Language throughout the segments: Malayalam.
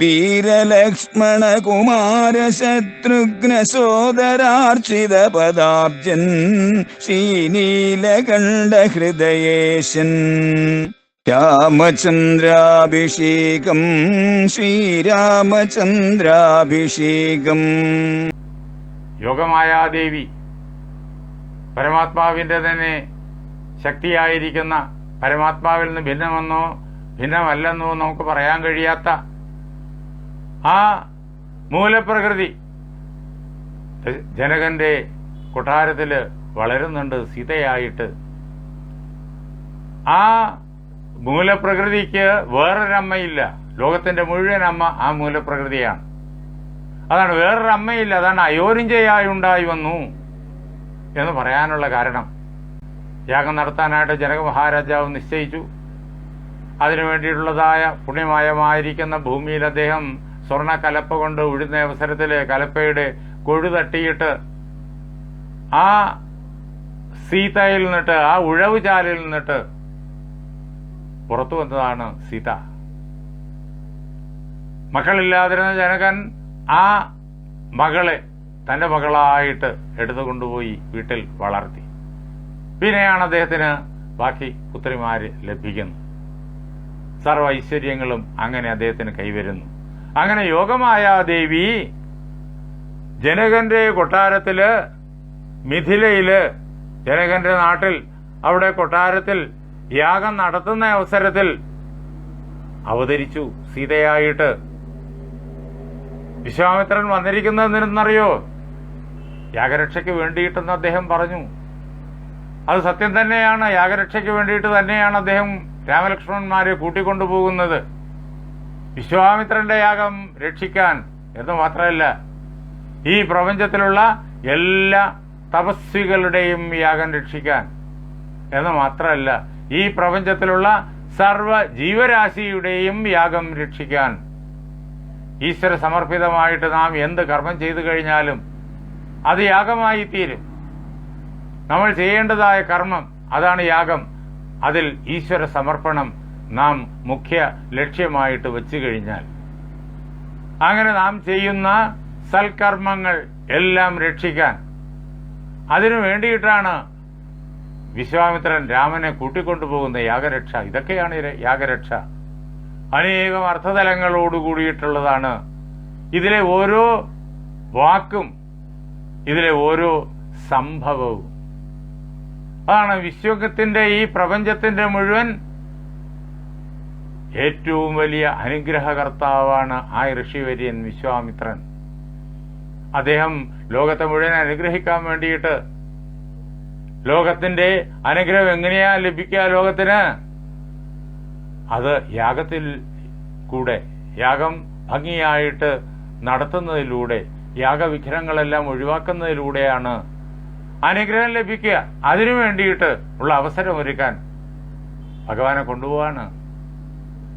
വീരലക്ഷ്മണ കുമാര ശത്രുഘ്ന സോദരാർച്ചിത പദാബ്ജൻ ശ്രീനീലകണ്ഠ ഹൃദയേശൻ രാമചന്ദ്രാഭിഷേകം ശ്രീരാമചന്ദ്രാഭിഷേകം. യോഗമായാദേവി പരമാത്മാവിന്റെ തന്നെ ശക്തിയായിരിക്കുന്ന പരമാത്മാവിൽ നിന്ന് ഭിന്നമെന്നോ ഭിന്നമല്ലെന്നോ നമുക്ക് പറയാൻ കഴിയാത്ത ആ മൂലപ്രകൃതി ജനകന്റെ കൊട്ടാരത്തിൽ വളരുന്നുണ്ട് സീതയായിട്ട്. ആ മൂലപ്രകൃതിക്ക് വേറൊരമ്മയില്ല. ലോകത്തിന്റെ മുഴുവൻ അമ്മ ആ മൂലപ്രകൃതിയാണ്. അതാണ് വേറൊരു അമ്മയില്ല അതാണ് അയോരിഞ്ചയായി ഉണ്ടായി വന്നു എന്ന് പറയാനുള്ള കാരണം. യാഗം നടത്താനായിട്ട് ജനക മഹാരാജാവ് നിശ്ചയിച്ചു. അതിനു വേണ്ടിയിട്ടുള്ളതായ പുണ്യമയമായിരിക്കുന്ന ഭൂമിയിൽ അദ്ദേഹം സ്വർണ കലപ്പ കൊണ്ട് ഉഴുന്ന അവസരത്തിൽ കലപ്പയുടെ കൊഴു തട്ടിയിട്ട് ആ സീതയിൽ നിന്നിട്ട് ആ ഉഴവ് ചാലിൽ നിന്നിട്ട് പുറത്തു വന്നതാണ് സീത. മക്കളില്ലാതിരുന്ന ജനകൻ ആ മകളെ തന്റെ മകളായിട്ട് എടുത്തു കൊണ്ടുപോയി വീട്ടിൽ വളർത്തി. പിന്നെയാണ് അദ്ദേഹത്തിന് ബാക്കി പുത്രിമാര് ലഭിക്കുന്നത്. സർവ ഐശ്വര്യങ്ങളും അങ്ങനെ അദ്ദേഹത്തിന് കൈവരുന്നു. അങ്ങനെ യോഗമായ ദേവി ജനകന്റെ കൊട്ടാരത്തിൽ മിഥിലയിൽ ജനകന്റെ നാട്ടിൽ അവിടെ കൊട്ടാരത്തിൽ യാഗം നടത്തുന്ന അവസരത്തിൽ അവതരിച്ചു സീതയായിട്ട്. വിശ്വാമിത്രൻ വന്നിരിക്കുന്നതെന്നറിയോ യാഗരക്ഷയ്ക്ക് വേണ്ടിയിട്ടെന്ന് അദ്ദേഹം പറഞ്ഞു. അത് സത്യം തന്നെയാണ്. യാഗരക്ഷയ്ക്ക് വേണ്ടിയിട്ട് തന്നെയാണ് അദ്ദേഹം രാമലക്ഷ്മണന്മാരെ കൂട്ടിക്കൊണ്ടുപോകുന്നത്. വിശ്വാമിത്രന്റെ യാഗം രക്ഷിക്കാൻ എന്ന് മാത്രമല്ല ഈ പ്രപഞ്ചത്തിലുള്ള എല്ലാ തപസ്വികളുടെയും യാഗം രക്ഷിക്കാൻ എന്ന് മാത്രമല്ല ഈ പ്രപഞ്ചത്തിലുള്ള സർവ ജീവരാശിയുടെയും യാഗം രക്ഷിക്കാൻ ഈശ്വര സമർപ്പിതമായിട്ട് നാം എന്ത് കർമ്മം ചെയ്തു കഴിഞ്ഞാലും അത് യാഗമായി തീരും. നമ്മൾ ചെയ്യേണ്ടതായ കർമ്മം അതാണ് യാഗം. അതിൽ ഈശ്വര സമർപ്പണം നാം മുഖ്യ ലക്ഷ്യമായിട്ട് വെച്ചു കഴിഞ്ഞാൽ അങ്ങനെ നാം ചെയ്യുന്ന സൽക്കർമ്മങ്ങൾ എല്ലാം രക്ഷിക്കാൻ അതിനു വേണ്ടിയിട്ടാണ് വിശ്വാമിത്രൻ രാമനെ കൂട്ടിക്കൊണ്ടുപോകുന്ന യാഗരക്ഷ. ഇതൊക്കെയാണ് യാഗരക്ഷ. അനേകം അർത്ഥതലങ്ങളോട് കൂടിയിട്ടുള്ളതാണ്. ഇതിലെ ഓരോ വാക്കും ഇതിലെ ഓരോ സംഭവവും. അതാണ് വിശ്വത്തിന്റെ ഈ പ്രപഞ്ചത്തിന്റെ മുഴുവൻ ഏറ്റവും വലിയ അനുഗ്രഹകർത്താവാണ് ആ ഋഷിവര്യൻ വിശ്വാമിത്രൻ. അദ്ദേഹം ലോകത്തെ മുഴുവൻ അനുഗ്രഹിക്കാൻ വേണ്ടിയിട്ട് ലോകത്തിന്റെ അനുഗ്രഹം എങ്ങനെയാ ലഭിക്കുക ലോകത്തിന്? അത് യാഗത്തിൽ കൂടെ യാഗം ഭംഗിയായിട്ട് നടത്തുന്നതിലൂടെ യാഗവിഘ്നങ്ങളെല്ലാം ഒഴിവാക്കുന്നതിലൂടെയാണ് അനുഗ്രഹം ലഭിക്കുക. അതിനു വേണ്ടിയിട്ട് ഉള്ള അവസരം ഒരുക്കാൻ ഭഗവാനെ കൊണ്ടുപോവാണ്.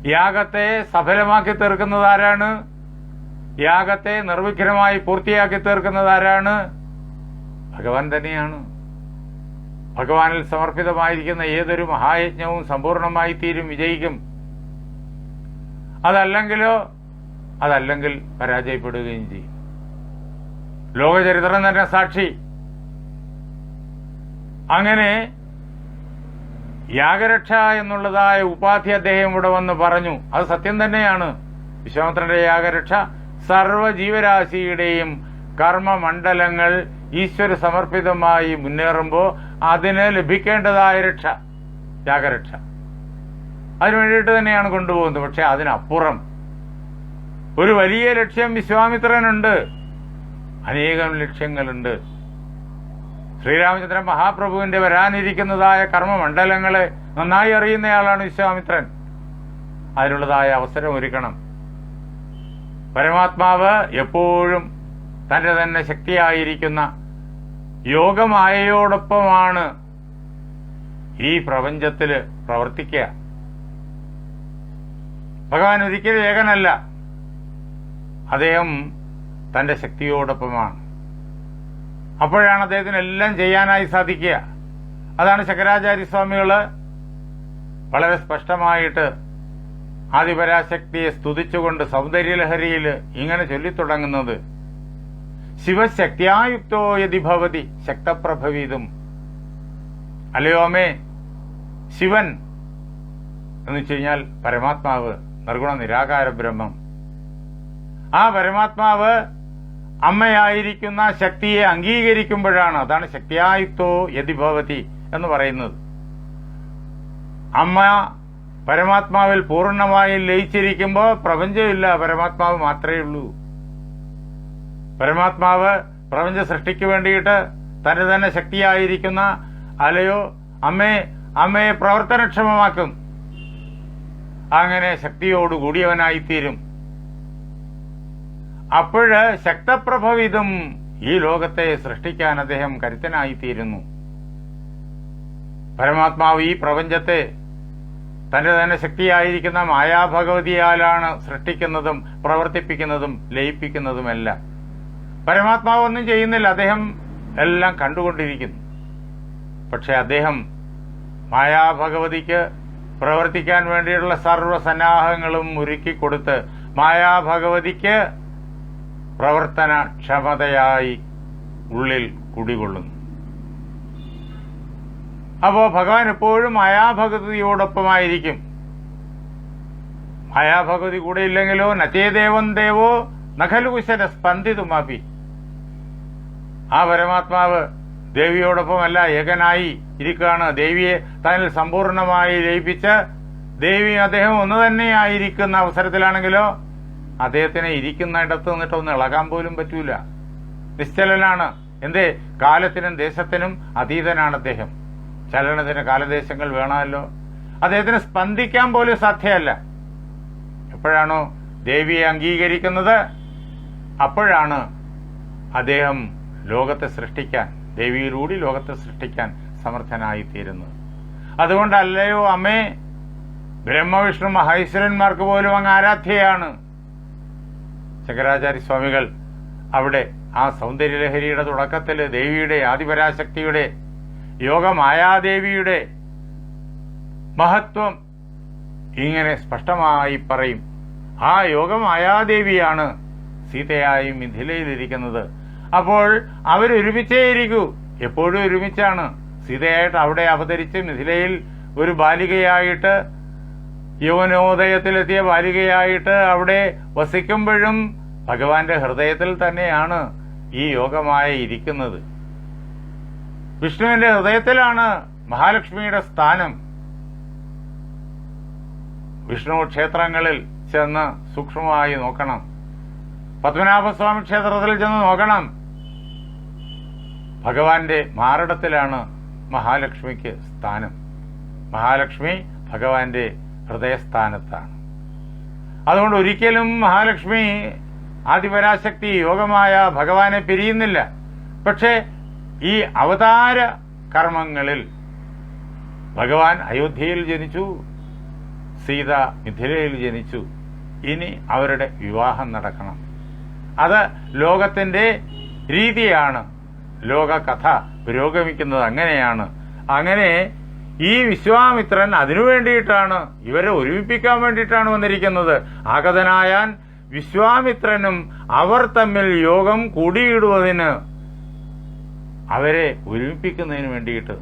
യാഗത്തെ സഫലമാക്കി തീർക്കുന്നത് ആരാണ്? യാഗത്തെ നിർവിഘ്നമായി പൂർത്തിയാക്കി തീർക്കുന്നത് ആരാണ്? ഭഗവാൻ തന്നെയാണ്. ഭഗവാനിൽ സമർപ്പിതമായിരിക്കുന്ന ഏതൊരു മഹായജ്ഞവും സമ്പൂർണമായി തീരും വിജയിക്കും. അതല്ലെങ്കിലോ അതല്ലെങ്കിൽ പരാജയപ്പെടുകയും ചെയ്യും. ലോകചരിത്രം തന്നെ സാക്ഷി. അങ്ങനെ യാഗരക്ഷ എന്നുള്ളതായ ഉപാധി അദ്ദേഹം ഇവിടെ വന്ന് പറഞ്ഞു. അത് സത്യം തന്നെയാണ്. വിശ്വാമിത്രന്റെ യാഗരക്ഷ സർവ ജീവരാശിയുടെയും കർമ്മമണ്ഡലങ്ങൾ ഈശ്വര സമർപ്പിതമായി മുന്നേറുമ്പോൾ അതിന് ലഭിക്കേണ്ടതായ രക്ഷ യാഗരക്ഷ. അതിനു വേണ്ടിയിട്ട് തന്നെയാണ് കൊണ്ടുപോകുന്നത്. പക്ഷെ അതിനപ്പുറം ഒരു വലിയ ലക്ഷ്യം വിശ്വാമിത്രനുണ്ട്. അനേകം ലക്ഷ്യങ്ങളുണ്ട്. ശ്രീരാമചന്ദ്രൻ മഹാപ്രഭുവിന്റെ വരാനിരിക്കുന്നതായ കർമ്മമണ്ഡലങ്ങളെ നന്നായി അറിയുന്നയാളാണ് വിശ്വാമിത്രൻ. അതിനുള്ളതായ അവസരം ഒരുക്കണം. പരമാത്മാവ് എപ്പോഴും തന്റെ തന്നെ ശക്തിയായിരിക്കുന്ന യോഗമായയോടൊപ്പമാണ് ഈ പ്രപഞ്ചത്തിൽ പ്രവർത്തിക്കുക. ഭഗവാൻ ഒരിക്കലും ഏകനല്ല. അദ്ദേഹം തന്റെ ശക്തിയോടൊപ്പമാണ്. അപ്പോഴാണ് അദ്ദേഹത്തിന് എല്ലാം ചെയ്യാനായി സാധിക്കുക. അതാണ് ശങ്കരാചാര്യ സ്വാമികൾ വളരെ സ്പഷ്ടമായിട്ട് ആദിപരാശക്തിയെ സ്തുതിച്ചുകൊണ്ട് സൗന്ദര്യലഹരിയിൽ ഇങ്ങനെ ചൊല്ലിത്തുടങ്ങുന്നത്. ശിവശക്തിയായുക്തോ യതി ഭവതി ശക്തപ്രഭവീതും. അലയോമേ ശിവൻ എന്ന് വെച്ച് കഴിഞ്ഞാൽ പരമാത്മാവ് നിർഗുണ നിരാകാര ബ്രഹ്മം ആ പരമാത്മാവ് അമ്മയായിരിക്കുന്ന ശക്തിയെ അംഗീകരിക്കുമ്പോഴാണ് അതാണ് ശക്തിയായുക്തോ യതി ഭവതി എന്ന് പറയുന്നത്. അമ്മ പരമാത്മാവിൽ പൂർണമായി ലയിച്ചിരിക്കുമ്പോൾ പ്രപഞ്ചമില്ല പരമാത്മാവ് മാത്രമേ ഉള്ളൂ. പരമാത്മാവ് പ്രപഞ്ച സൃഷ്ടിക്ക് വേണ്ടിയിട്ട് തന്റെ തന്നെ ശക്തിയായിരിക്കുന്ന അലയോ അമ്മയെ അമ്മയെ പ്രവർത്തനക്ഷമമാക്കും. അങ്ങനെ ശക്തിയോട് കൂടിയവനായിത്തീരും അപ്പോഴ് ശക്തപ്രഭവിതും ഈ ലോകത്തെ സൃഷ്ടിക്കാൻ അദ്ദേഹം കരുത്തനായിത്തീരുന്നു. പരമാത്മാവ് ഈ പ്രപഞ്ചത്തെ തന്റെ തന്നെ ശക്തിയായിരിക്കുന്ന മായാഭഗവതിയാലാണ് സൃഷ്ടിക്കുന്നതും പ്രവർത്തിപ്പിക്കുന്നതും ലയിപ്പിക്കുന്നതുമെല്ലാം. പരമാത്മാവ് ഒന്നും ചെയ്യുന്നില്ല. അദ്ദേഹം എല്ലാം കണ്ടുകൊണ്ടിരിക്കുന്നു. പക്ഷെ അദ്ദേഹം മായാഭഗവതിക്ക് പ്രവർത്തിക്കാൻ വേണ്ടിയുള്ള സർവസന്നാഹങ്ങളും ഒരുക്കി കൊടുത്ത് മായാഭഗവതിക്ക് പ്രവർത്തന ക്ഷമതയായി ഉള്ളിൽ കുടികൊള്ളുന്നു. അപ്പോൾ ഭഗവാൻ എപ്പോഴും മായാഭഗതിയോടൊപ്പമായിരിക്കും. മായാഭഗതി കൂടെ ഇല്ലെങ്കിലോ നചേദേവൻ ദേവോ നഖലുകുശല സ്പന്ദിതുമാപി. ആ പരമാത്മാവ് ദേവിയോടൊപ്പമല്ല ഏകനായി ഇരിക്കുകയാണ്. ദേവിയെ തന്നിൽ സമ്പൂർണമായി ലയിപ്പിച്ച് ദേവി അദ്ദേഹം ഒന്ന് തന്നെയായിരിക്കുന്ന അവസരത്തിലാണെങ്കിലോ അദ്ദേഹത്തിന് ഇരിക്കുന്നിടത്ത് നിന്നിട്ട് ഒന്ന് ഇളകാൻ പോലും പറ്റൂല. നിശ്ചലനാണ്. എന്തേ? കാലത്തിനും ദേശത്തിനും അതീതനാണ് അദ്ദേഹം. ചലനത്തിന് കാലദേശങ്ങൾ വേണമല്ലോ. അദ്ദേഹത്തിന് സ്പന്ദിക്കാൻ പോലും സാധ്യമല്ല എപ്പോഴാണോ ദേവിയെ അംഗീകരിക്കുന്നത് അപ്പോഴാണ് അദ്ദേഹം ലോകത്തെ സൃഷ്ടിക്കാൻ ദേവിയിലൂടെ ലോകത്തെ സൃഷ്ടിക്കാൻ സമർത്ഥനായി തീരുന്നത് അതുകൊണ്ടല്ലയോ അമ്മേ ബ്രഹ്മവിഷ്ണു മഹേശ്വരന്മാർക്ക് പോലും അങ്ങ് ആരാധ്യയാണ്. ശങ്കരാചാര്യ സ്വാമികൾ അവിടെ ആ സൗന്ദര്യലഹരിയുടെ തുടക്കത്തിൽ ദേവിയുടെ ആദിപരാശക്തിയുടെ യോഗമായാദേവിയുടെ മഹത്വം ഇങ്ങനെ സ്പഷ്ടമായി പറയും. ആ യോഗമായാദേവിയാണ് സീതയായി മിഥിലയിലിരിക്കുന്നത്. അപ്പോൾ അവരൊരുമിച്ചേ ഇരിക്കൂ എപ്പോഴും ഒരുമിച്ചാണ് സീതയായിട്ട് അവിടെ അവതരിച്ച് മിഥിലയിൽ ഒരു ബാലികയായിട്ട് യൗവനോദയത്തിലെത്തിയ ബാലികയായിട്ട് അവിടെ വസിക്കുമ്പോഴും ഭഗവാന്റെ ഹൃദയത്തിൽ തന്നെയാണ് ഈ യോഗമായ ഇരിക്കുന്നത്. വിഷ്ണുവിന്റെ ഹൃദയത്തിലാണ് മഹാലക്ഷ്മിയുടെ സ്ഥാനം. വിഷ്ണു ക്ഷേത്രങ്ങളിൽ ചെന്ന് സൂക്ഷ്മമായി നോക്കണം. പത്മനാഭസ്വാമി ക്ഷേത്രത്തിൽ ചെന്ന് നോക്കണം. ഭഗവാന്റെ മാറിടത്തിലാണ് മഹാലക്ഷ്മിക്ക് സ്ഥാനം. മഹാലക്ഷ്മി ഭഗവാന്റെ ഹൃദയസ്ഥാനത്താണ്. അതുകൊണ്ട് ഒരിക്കലും മഹാലക്ഷ്മി ആദിപരാശക്തി യോഗമായ ഭഗവാനെ പിരിയുന്നില്ല. പക്ഷേ ഈ അവതാര കർമ്മങ്ങളിൽ ഭഗവാൻ അയോധ്യയിൽ ജനിച്ചു സീത മിഥിലയിൽ ജനിച്ചു. ഇനി അവരുടെ വിവാഹം നടക്കണം. അത് ലോകത്തിന്റെ രീതിയാണ്. ലോകകഥ പുരോഗമിക്കുന്നത് അങ്ങനെയാണ്. അങ്ങനെ ഈ വിശ്വാമിത്രൻ അതിനു വേണ്ടിയിട്ടാണ് ഇവരെ ഒരുമിപ്പിക്കാൻ വേണ്ടിയിട്ടാണ് വന്നിരിക്കുന്നത്. ആഗതനായാൻ വിശ്വാമിത്രനും അവർ തമ്മിൽ യോഗം കൂടിയിടുവതിന് അവരെ ഒരുമിപ്പിക്കുന്നതിന് വേണ്ടിയിട്ട്.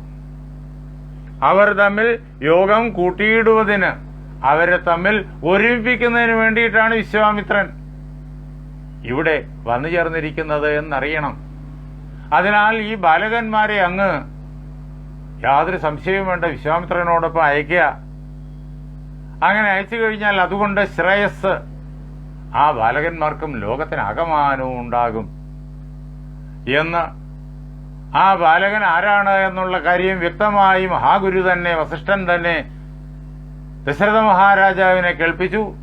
അവർ തമ്മിൽ യോഗം കൂട്ടിയിടുവതിന് അവരെ തമ്മിൽ ഒരുമിപ്പിക്കുന്നതിന് വേണ്ടിയിട്ടാണ് വിശ്വാമിത്രൻ ഇവിടെ വന്നു ചേർന്നിരിക്കുന്നത് എന്നറിയണം. അതിനാൽ ഈ ബാലകന്മാരെ അങ്ങ് യാതൊരു സംശയവും വേണ്ട. വിശ്വാമിത്രനോടൊപ്പം അയക്കുക അങ്ങനെ അയച്ചു കഴിഞ്ഞാൽ അതുകൊണ്ട് ശ്രേയസ് ആ ബാലകന്മാർക്കും ലോകത്തിന് അകമാനവും ഉണ്ടാകും. എന്ന് ആ ബാലകൻ ആരാണ് എന്നുള്ള കാര്യം വ്യക്തമായി മഹാഗുരു തന്നെ വസിഷ്ഠൻ തന്നെ ദശരഥ മഹാരാജാവിനെ കേൾപ്പിച്ചു.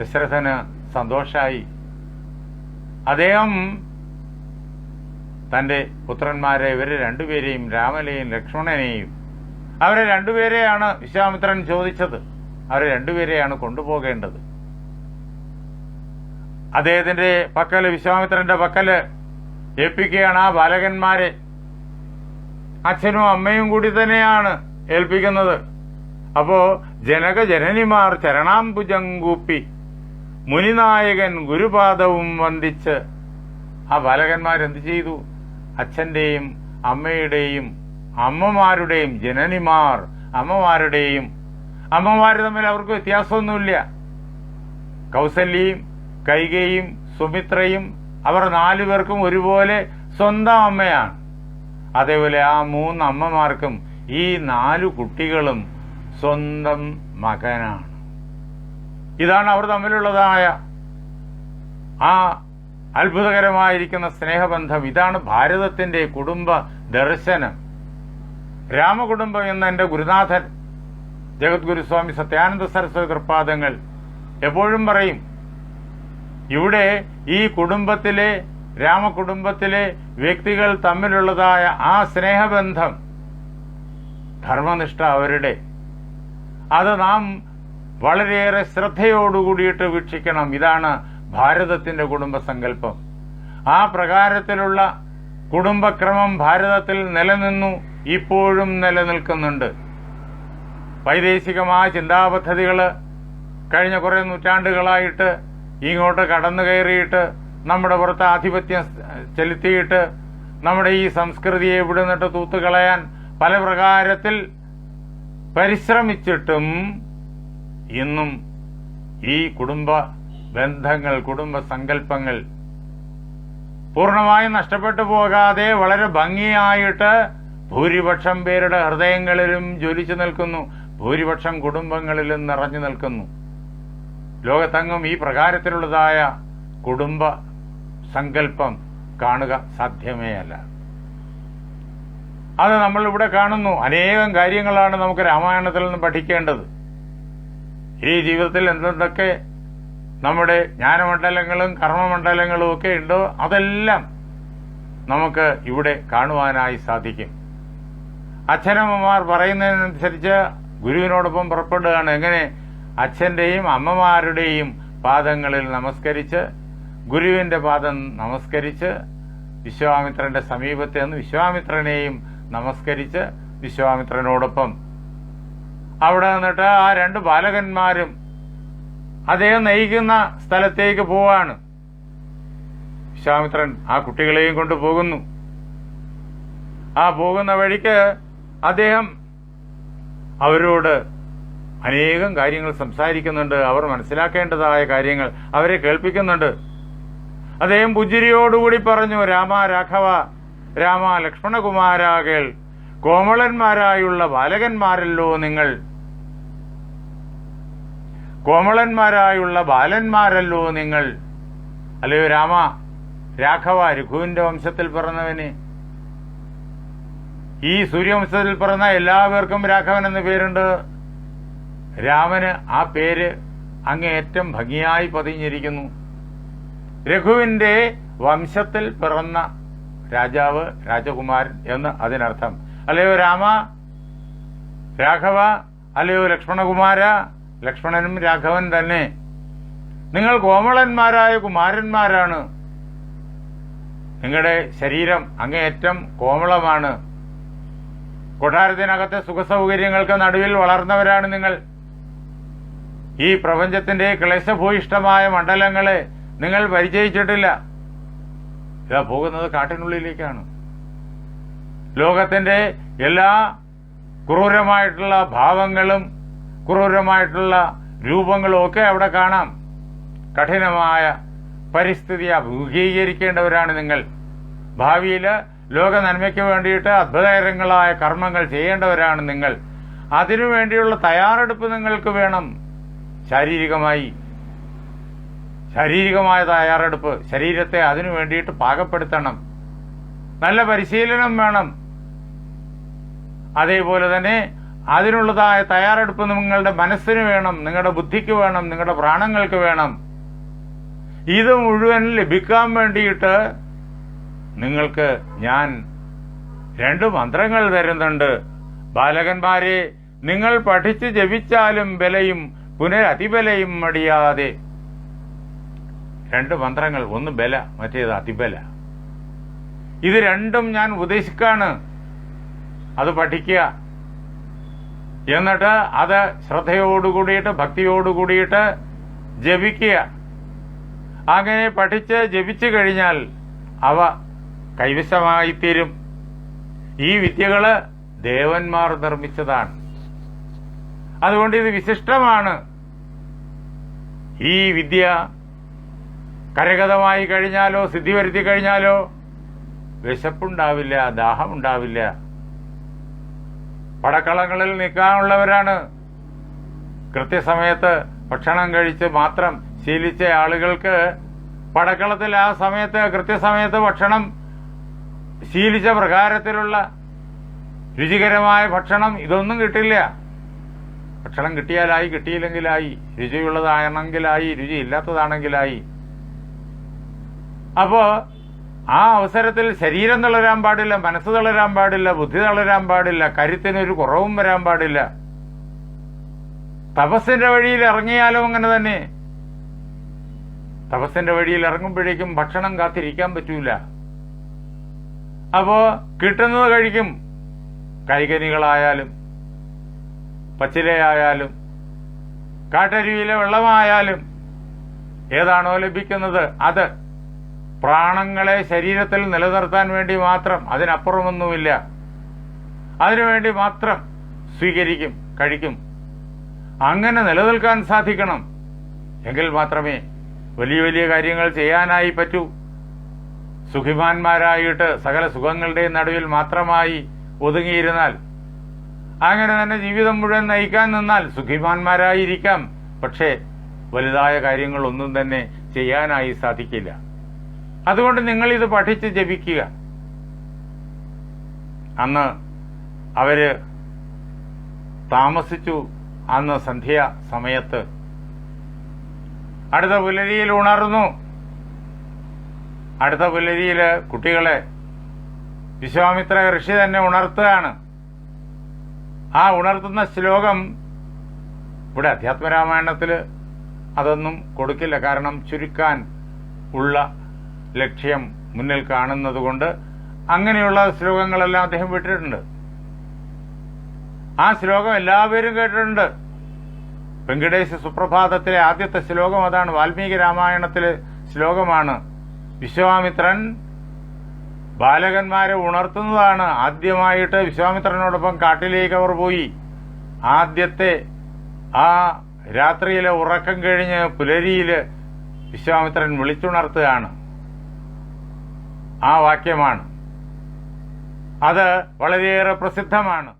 ദശരഥന് സന്തോഷായി. അദ്ദേഹം തന്റെ പുത്രന്മാരെ ഇവരെ രണ്ടുപേരെയും രാമനെയും ലക്ഷ്മണനെയും. അവരെ രണ്ടുപേരെയാണ് വിശ്വാമിത്രൻ ചോദിച്ചത്. അവരെ രണ്ടുപേരെയാണ് കൊണ്ടുപോകേണ്ടത്. അദ്ദേഹത്തിന്റെ പക്കൽ വിശ്വാമിത്രന്റെ പക്കൽ ഏൽപ്പിക്കുകയാണ് ആ ബാലകന്മാരെ. അച്ഛനും അമ്മയും കൂടി തന്നെയാണ് ഏൽപ്പിക്കുന്നത്. അപ്പോ ജനക ജനനിമാർ ചരണാംബുജം കൂപ്പി മുനിനായകൻ ഗുരുപാദവും വന്ദിച്ച് ആ ബാലകന്മാരെന്ത് ചെയ്തു? അച്ഛന്റെയും അമ്മയുടെയും അമ്മമാരുടെയും ജനനിമാർ അമ്മമാരുടെയും അമ്മമാർ തമ്മിൽ അവർക്ക് വ്യത്യാസമൊന്നുമില്ല. കൗസല്യയും കൈകയും സുമിത്രയും അവർ നാലു പേർക്കും ഒരുപോലെ സ്വന്തം അമ്മയാണ്. അതേപോലെ ആ മൂന്ന് അമ്മമാർക്കും ഈ നാലു കുട്ടികളും സ്വന്തം മകനാണ്. ഇതാണ് അവർ തമ്മിലുള്ളതായ ആ അത്ഭുതകരമായിരിക്കുന്ന സ്നേഹബന്ധം. ഇതാണ് ഭാരതത്തിന്റെ കുടുംബ ദർശനം. രാമകുടുംബം എന്ന എന്റെ ഗുരുനാഥൻ ജഗദ്ഗുരുസ്വാമി സത്യാനന്ദ സരസ്വതി കൃപാദങ്ങൾ എപ്പോഴും പറയും ഇവിടെ ഈ കുടുംബത്തിലെ രാമകുടുംബത്തിലെ വ്യക്തികൾ തമ്മിലുള്ളതായ ആ സ്നേഹബന്ധം ധർമ്മനിഷ്ഠ അവരുടെ. അത് നാം വളരെയേറെ ശ്രദ്ധയോടുകൂടിയിട്ട് വീക്ഷിക്കണം. ഇതാണ് ഭാരതത്തിന്റെ കുടുംബസങ്കല്പം. ആ പ്രകാരത്തിലുള്ള കുടുംബക്രമം ഭാരതത്തിൽ നിലനിന്നു ഇപ്പോഴും നിലനിൽക്കുന്നുണ്ട്. വൈദേശികമായ ചിന്താപദ്ധതികൾ കഴിഞ്ഞ കുറേ നൂറ്റാണ്ടുകളായിട്ട് ഇങ്ങോട്ട് കടന്നു കയറിയിട്ട് നമ്മുടെ പുറത്ത് ആധിപത്യം ചെലുത്തിയിട്ട് നമ്മുടെ ഈ സംസ്കൃതിയെ ഇവിടെ നിന്നിട്ട് തൂത്തുകളയാൻ പല പ്രകാരത്തിൽ പരിശ്രമിച്ചിട്ടും ഇന്നും ഈ കുടുംബ ബന്ധങ്ങൾ കുടുംബ സങ്കല്പങ്ങൾ പൂർണമായും നഷ്ടപ്പെട്ടു പോകാതെ വളരെ ഭംഗിയായിട്ട് ഭൂരിപക്ഷം പേരുടെ ഹൃദയങ്ങളിലും ജ്വലിച്ചു നിൽക്കുന്നു. ഭൂരിപക്ഷം കുടുംബങ്ങളിലും നിറഞ്ഞു നിൽക്കുന്നു. ലോകത്തെങ്ങും ഈ പ്രകാരത്തിലുള്ളതായ കുടുംബ സങ്കല്പം കാണുക സാധ്യമേ അല്ല അത് നമ്മൾ ഇവിടെ കാണുന്നു. അനേകം കാര്യങ്ങളാണ് നമുക്ക് രാമായണത്തിൽ നിന്ന് പഠിക്കേണ്ടത്. ഈ ജീവിതത്തിൽ എന്തെന്തൊക്കെ നമ്മുടെ ജ്ഞാനമണ്ഡലങ്ങളും കർമ്മമണ്ഡലങ്ങളും ഒക്കെ ഉണ്ടോ? അതെല്ലാം നമുക്ക് ഇവിടെ കാണുവാനായി സാധിക്കും. അച്ഛനമ്മമാർ പറയുന്നതിനനുസരിച്ച് ഗുരുവിനോടൊപ്പം പുറപ്പെടുകയാണ്. എങ്ങനെ? അച്ഛന്റെയും അമ്മമാരുടെയും പാദങ്ങളിൽ നമസ്കരിച്ച് ഗുരുവിന്റെ പാദം നമസ്കരിച്ച് വിശ്വാമിത്രന്റെ സമീപത്ത് നിന്ന് വിശ്വാമിത്രനെയും നമസ്കരിച്ച് വിശ്വാമിത്രനോടൊപ്പം. അവിടെ നിന്നിട്ട് ആ രണ്ട് ബാലകന്മാരും അദ്ദേഹം നയിക്കുന്ന സ്ഥലത്തേക്ക് പോവാണ്. വിശ്വാമിത്രൻ ആ കുട്ടികളെയും കൊണ്ട് പോകുന്നു. ആ പോകുന്ന വഴിക്ക് അദ്ദേഹം അവരോട് അനേകം കാര്യങ്ങൾ സംസാരിക്കുന്നുണ്ട്. അവർ മനസ്സിലാക്കേണ്ടതായ കാര്യങ്ങൾ അവരെ കേൾപ്പിക്കുന്നുണ്ട്. അദ്ദേഹം പുഞ്ചിരിയോടുകൂടി പറഞ്ഞു രാമ രാഘവ രാമ ലക്ഷ്മണകുമാരാകേൾ കോമളന്മാരായുള്ള ബാലകന്മാരല്ലോ നിങ്ങൾ. കോമളന്മാരായുള്ള ബാലന്മാരല്ലോ നിങ്ങൾ. അല്ലയോ രാമ? രാഘവ രഘുവിന്റെ വംശത്തിൽ പിറന്നവന്. ഈ സൂര്യവംശത്തിൽ പിറന്ന എല്ലാവർക്കും രാഘവൻ എന്ന പേരുണ്ട്. രാമന് ആ പേര് അങ്ങേയറ്റം ഭംഗിയായി പതിഞ്ഞിരിക്കുന്നു. രഘുവിന്റെ വംശത്തിൽ പിറന്ന രാജാവ് രാജകുമാരൻ എന്ന് അതിനർത്ഥം. അല്ലയോ രാമ? രാഘവ? അല്ലയോ ലക്ഷ്മണകുമാര? ലക്ഷ്മണനും രാഘവൻ തന്നെ. നിങ്ങൾ കോമളന്മാരായ കുമാരന്മാരാണ്. നിങ്ങളുടെ ശരീരം അങ്ങേയറ്റം കോമളമാണ്. കൊട്ടാരത്തിനകത്തെ സുഖസൗകര്യങ്ങൾക്ക് നടുവിൽ വളർന്നവരാണ് നിങ്ങൾ. ഈ പ്രപഞ്ചത്തിന്റെ ക്ലേശഭൂയിഷ്ടമായ മണ്ഡലങ്ങളെ നിങ്ങൾ പരിചയിച്ചിട്ടില്ല. ഇതാ പോകുന്നത് കാട്ടിനുള്ളിലേക്കാണ്. ലോകത്തിന്റെ എല്ലാ ക്രൂരമായിട്ടുള്ള ഭാവങ്ങളും ക്രൂരമായിട്ടുള്ള രൂപങ്ങളും ഒക്കെ അവിടെ കാണാം. കഠിനമായ പരിസ്ഥിതി അഭിമുഖീകരിക്കേണ്ടവരാണ് നിങ്ങൾ. ഭാവിയിൽ ലോക നന്മയ്ക്ക് വേണ്ടിയിട്ട് അത്ഭുതകരങ്ങളായ കർമ്മങ്ങൾ ചെയ്യേണ്ടവരാണ് നിങ്ങൾ. അതിനു വേണ്ടിയുള്ള തയ്യാറെടുപ്പ് നിങ്ങൾക്ക് വേണം. ശാരീരികമായി. ശാരീരികമായ തയ്യാറെടുപ്പ് ശരീരത്തെ അതിനു വേണ്ടിയിട്ട് പാകപ്പെടുത്തണം. നല്ല പരിശീലനം വേണം. അതേപോലെ തന്നെ അതിനുള്ളതായ തയ്യാറെടുപ്പ് നിങ്ങളുടെ മനസ്സിന് വേണം നിങ്ങളുടെ ബുദ്ധിക്ക് വേണം നിങ്ങളുടെ പ്രാണങ്ങൾക്ക് വേണം. ഇത് മുഴുവൻ ലഭിക്കാൻ വേണ്ടിയിട്ട് നിങ്ങൾക്ക് ഞാൻ രണ്ട് മന്ത്രങ്ങൾ തരുന്നുണ്ട്. ബാലകന്മാരെ നിങ്ങൾ പഠിച്ച് ജപിച്ചാലും ബലയും പുനരതിബലയും മടിയാതെ. രണ്ട് മന്ത്രങ്ങൾ ഒന്ന് ബല മറ്റേത് അതിബല. ഇത് രണ്ടും ഞാൻ ഉപദേശിക്കാണ്. അത് പഠിക്കുക. എന്നിട്ട് അത് ശ്രദ്ധയോടുകൂടിയിട്ട് ഭക്തിയോടുകൂടിയിട്ട് ജപിക്കുക. അങ്ങനെ പഠിച്ച് ജപിച്ചു കഴിഞ്ഞാൽ അവ കൈവശമായിത്തീരും. ഈ വിദ്യകൾ ദേവന്മാർ നിർമ്മിച്ചതാണ്. അതുകൊണ്ട് ഇത് വിശിഷ്ടമാണ്. ഈ വിദ്യ കരഗതമായി കഴിഞ്ഞാലോ സിദ്ധി വരുത്തി കഴിഞ്ഞാലോ വിശപ്പുണ്ടാവില്ല ദാഹമുണ്ടാവില്ല. പടക്കളങ്ങളിൽ നിൽക്കാനുള്ളവരാണ്. കൃത്യസമയത്ത് ഭക്ഷണം കഴിച്ച് മാത്രം ശീലിച്ച ആളുകൾക്ക് പടക്കളത്തിൽ ആ സമയത്ത് കൃത്യസമയത്ത് ഭക്ഷണം ശീലിച്ച പ്രകാരത്തിലുള്ള രുചികരമായ ഭക്ഷണം ഇതൊന്നും കിട്ടില്ല. ഭക്ഷണം കിട്ടിയാലായി കിട്ടിയില്ലെങ്കിലായി രുചിയുള്ളതാണെങ്കിലായി രുചിയില്ലാത്തതാണെങ്കിലായി. അപ്പോൾ അപ്പോ ആ അവസരത്തിൽ ശരീരം തളരാൻ പാടില്ല മനസ്സ് തളരാൻ പാടില്ല ബുദ്ധി തളരാൻ പാടില്ല കരുത്തിനൊരു കുറവും വരാൻ പാടില്ല. തപസ്സിന്റെ വഴിയിൽ ഇറങ്ങിയാലും അങ്ങനെ തന്നെ. തപസ്സിന്റെ വഴിയിൽ ഇറങ്ങുമ്പോഴേക്കും ഭക്ഷണം കാത്തിരിക്കാൻ പറ്റൂല. അപ്പോ കിട്ടുന്നത് കഴിക്കും. കൈകനികളായാലും പച്ചിലയായാലും കാട്ടരുവിയിലെ വെള്ളമായാലും ഏതാണോ ലഭിക്കുന്നത് അത്. പ്രാണങ്ങളെ ശരീരത്തിൽ നിലനിർത്താൻ വേണ്ടി മാത്രം അതിനപ്പുറമൊന്നുമില്ല. അതിനുവേണ്ടി മാത്രം സ്വീകരിക്കും കഴിക്കും. അങ്ങനെ നിലനിൽക്കാൻ സാധിക്കണം. എങ്കിൽ മാത്രമേ വലിയ വലിയ കാര്യങ്ങൾ ചെയ്യാനായി പറ്റൂ. സുഖിമാന്മാരായിട്ട് സകല സുഖങ്ങളുടെയും നടുവിൽ മാത്രമായി ഒതുങ്ങിയിരുന്നാൽ അങ്ങനെ തന്നെ ജീവിതം മുഴുവൻ നയിക്കാൻ നിന്നാൽ സുഖിമാന്മാരായിരിക്കാം. പക്ഷേ വലുതായ കാര്യങ്ങളൊന്നും തന്നെ ചെയ്യാനായി സാധിക്കില്ല. അതുകൊണ്ട് നിങ്ങൾ ഇത് പഠിച്ച് ജപിക്കുക. അന്ന് അവർ താമസിച്ചു അന്ന് സന്ധ്യ സമയത്ത്. അടുത്ത പുലരിയിൽ ഉണർന്നു. അടുത്ത പുലരിയിൽ കുട്ടികളെ വിശ്വാമിത്ര ഋഷി തന്നെ ഉണർത്തുകയാണ്. ആ ഉണർത്തുന്ന ശ്ലോകം ഇവിടെ അധ്യാത്മരാമായണത്തിൽ അതൊന്നും കൊടുക്കില്ല. കാരണം ചുരുക്കാൻ ഉള്ള ലക്ഷ്യം മുന്നിൽ കാണുന്നതുകൊണ്ട് അങ്ങനെയുള്ള ശ്ലോകങ്ങളെല്ലാം അദ്ദേഹം വിട്ടിട്ടുണ്ട്. ആ ശ്ലോകം എല്ലാവരും കേട്ടിട്ടുണ്ട്. വെങ്കടേശ സുപ്രഭാതത്തിലെ ആദ്യത്തെ ശ്ലോകം അതാണ് വാൽമീകി രാമായണത്തിലെ ശ്ലോകമാണ്. വിശ്വാമിത്രൻ ബാലകന്മാരെ ഉണർത്തുന്നതാണ്. ആദ്യമായിട്ട് വിശ്വാമിത്രനോടൊപ്പം കാട്ടിലേക്ക് അവർ പോയി. ആദ്യത്തെ ആ രാത്രിയിലെ ഉറക്കം കഴിഞ്ഞ് പുലരിയിൽ വിശ്വാമിത്രൻ വിളിച്ചുണർത്തുകയാണ്. ആ വാക്യമാണ്. അത് വളരെയേറെ പ്രസിദ്ധമാണ്.